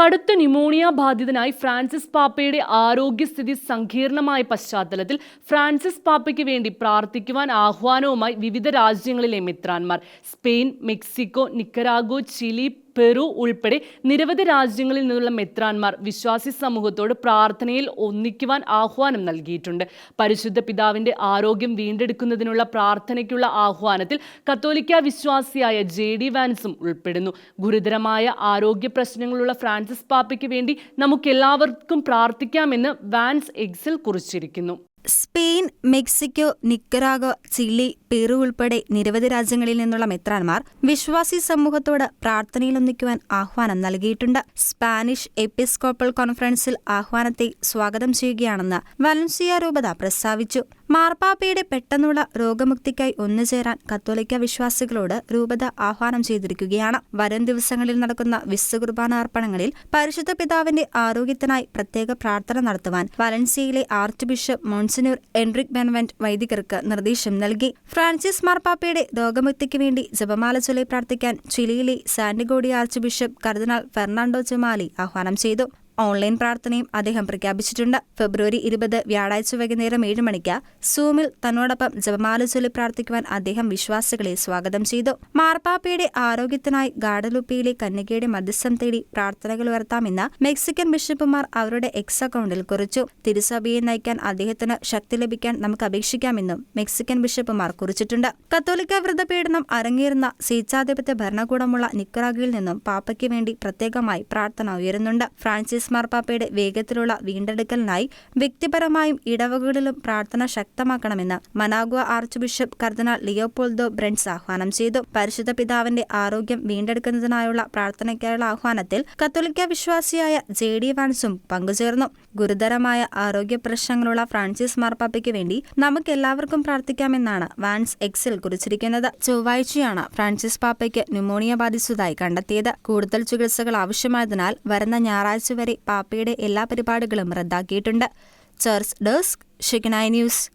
കടുത്ത pneumonia ബാധിതനായി Francis പാപ്പയുടെ ആരോഗ്യസ്ഥിതി സങ്കീർണമായ പശ്ചാത്തലത്തിൽ ഫ്രാൻസിസ് പാപ്പയ്ക്ക് വേണ്ടി പ്രാർത്ഥിക്കുവാൻ ആഹ്വാനവുമായി വിവിധ രാജ്യങ്ങളിലെ മിത്രാന്മാർ. Spain Mexico Nicaragua Chile Peru ഉൾപ്പെടെ നിരവധി രാജ്യങ്ങളിൽ നിന്നുള്ള മെത്രാന്മാർ വിശ്വാസി സമൂഹത്തോട് പ്രാർത്ഥനയിൽ ഒന്നിക്കുവാൻ ആഹ്വാനം നൽകിയിട്ടുണ്ട്. പരിശുദ്ധ പിതാവിന്റെ ആരോഗ്യം വീണ്ടെടുക്കുന്നതിനുള്ള പ്രാർത്ഥനയ്ക്കുള്ള ആഹ്വാനത്തിൽ കത്തോലിക്ക വിശ്വാസിയായ ജെ ഡി വാൻസും ഉൾപ്പെടുന്നു. ഗുരുതരമായ ആരോഗ്യ പ്രശ്നങ്ങളുള്ള ഫ്രാൻസിസ് പാപ്പയ്ക്ക് വേണ്ടി നമുക്കെല്ലാവർക്കും പ്രാർത്ഥിക്കാമെന്ന് വാൻസ് എക്സിൽ കുറിച്ചിരിക്കുന്നു. Spain Mexico Nicaragua Chile Peru ഉൾപ്പെടെ നിരവധി രാജ്യങ്ങളിൽ നിന്നുള്ള മെത്രാൻമാർ വിശ്വാസി സമൂഹത്തോട് പ്രാർത്ഥനയിലൊന്നിക്കുവാൻ ആഹ്വാനം നൽകിയിട്ടുണ്ട്. സ്പാനിഷ് എപ്പിസ്കോപ്പൽ കോൺഫറൻസിൽ ആഹ്വാനത്തെ സ്വാഗതം ചെയ്യുകയാണെന്ന് വലൻസിയ രൂപത പ്രസ്താവിച്ചു. മാർപ്പാപ്പയുടെ പെട്ടെന്നുള്ള രോഗമുക്തിക്കായി ഒന്നുചേരാൻ കത്തോലിക്ക വിശ്വാസികളോട് രൂപത ആഹ്വാനം ചെയ്തിരിക്കുകയാണ്. വരും ദിവസങ്ങളിൽ നടക്കുന്ന വിശ്വകുർബാന കുർബാനാർപ്പണങ്ങളിൽ പരിശുദ്ധ പിതാവിന്റെ ആരോഗ്യത്തിനായി പ്രത്യേക പ്രാർത്ഥന നടത്തുവാൻ വലൻസിയയിലെ archbishop Monsignor Enrique Benavent വൈദികർക്ക് നിർദ്ദേശം നൽകി. ഫ്രാൻസിസ് മാർപ്പാപ്പയുടെ രോഗമുക്തിക്ക് വേണ്ടി ജപമാല ചൊല്ലി പ്രാർത്ഥിക്കാൻ ചിലിയിലെ സാന്റിഗോഡി ആർച്ച് ബിഷപ്പ് കർദിനാൾ ഫെർണാണ്ടോ ചുമാലി ആഹ്വാനം ചെയ്തു. ഓൺലൈൻ പ്രാർത്ഥനയും അദ്ദേഹം പ്രഖ്യാപിച്ചിട്ടുണ്ട്. ഫെബ്രുവരി ഇരുപത് വ്യാഴാഴ്ച വൈകുന്നേരം ഏഴ് മണിക്ക് സൂമിൽ തന്നോടൊപ്പം ജപമാല ചൊല്ലി പ്രാർത്ഥിക്കുവാൻ അദ്ദേഹം വിശ്വാസികളെ സ്വാഗതം ചെയ്തു. മാർപ്പാപ്പയുടെ ആരോഗ്യത്തിനായി ഗാഡലുപ്പിയിലെ കന്യകയുടെ മധ്യസ്ഥം തേടി പ്രാർത്ഥനകൾ ഉയർത്താമെന്ന് മെക്സിക്കൻ ബിഷപ്പുമാർ അവരുടെ എക്സ് അക്കൗണ്ടിൽ കുറിച്ചു. തിരുസഭയെ നയിക്കാൻ അദ്ദേഹത്തിന് ശക്തി ലഭിക്കാൻ നമുക്ക് അപേക്ഷിക്കാമെന്നും മെക്സിക്കൻ ബിഷപ്പുമാർ കുറിച്ചിട്ടുണ്ട്. കത്തോലിക്ക വ്രതപീഡനം അരങ്ങേറുന്ന സ്വേച്ഛാധിപത്യ ഭരണകൂടമുള്ള നിക്കറാഗിയിൽ നിന്നും പാപ്പയ്ക്ക് വേണ്ടി പ്രത്യേകമായി പ്രാർത്ഥന ഉയരുന്നുണ്ട്. ഫ്രാൻസിസ് മാർപ്പാപ്പയുടെ വേഗത്തിലുള്ള വീണ്ടെടുക്കലിനായി വ്യക്തിപരമായും ഇടവകളിലും പ്രാർത്ഥന ശക്തമാക്കണമെന്ന് മനാഗുവ ആർച്ച് ബിഷപ്പ് കർദിനാൾ ലിയോപോൾദോ ബ്രൻസ് ആഹ്വാനം ചെയ്തു. പരിശുദ്ധ പിതാവിന്റെ ആരോഗ്യം വീണ്ടെടുക്കുന്നതിനായുള്ള പ്രാർത്ഥനയ്ക്കായുള്ള ആഹ്വാനത്തിൽ കത്തോലിക്ക വിശ്വാസിയായ ജെ ഡി വാൻസും പങ്കുചേർന്നു. ഗുരുതരമായ ആരോഗ്യ പ്രശ്നങ്ങളുള്ള ഫ്രാൻസിസ് മാർപ്പാപ്പയ്ക്ക് വേണ്ടി നമുക്ക് എല്ലാവർക്കും പ്രാർത്ഥിക്കാമെന്നാണ് വാൻസ് എക്സിൽ കുറിച്ചിരിക്കുന്നത്. ചൊവ്വാഴ്ചയാണ് ഫ്രാൻസിസ് പാപ്പയ്ക്ക് ന്യൂമോണിയ ബാധിച്ചതായി കണ്ടെത്തിയത്. കൂടുതൽ ചികിത്സകൾ ആവശ്യമായതിനാൽ വരുന്ന ഞായറാഴ്ച വരെ പാപ്പയുടെ എല്ലാ പരിപാടികളും റദ്ദാക്കിയിട്ടുണ്ട്. Church desk Shekinah news.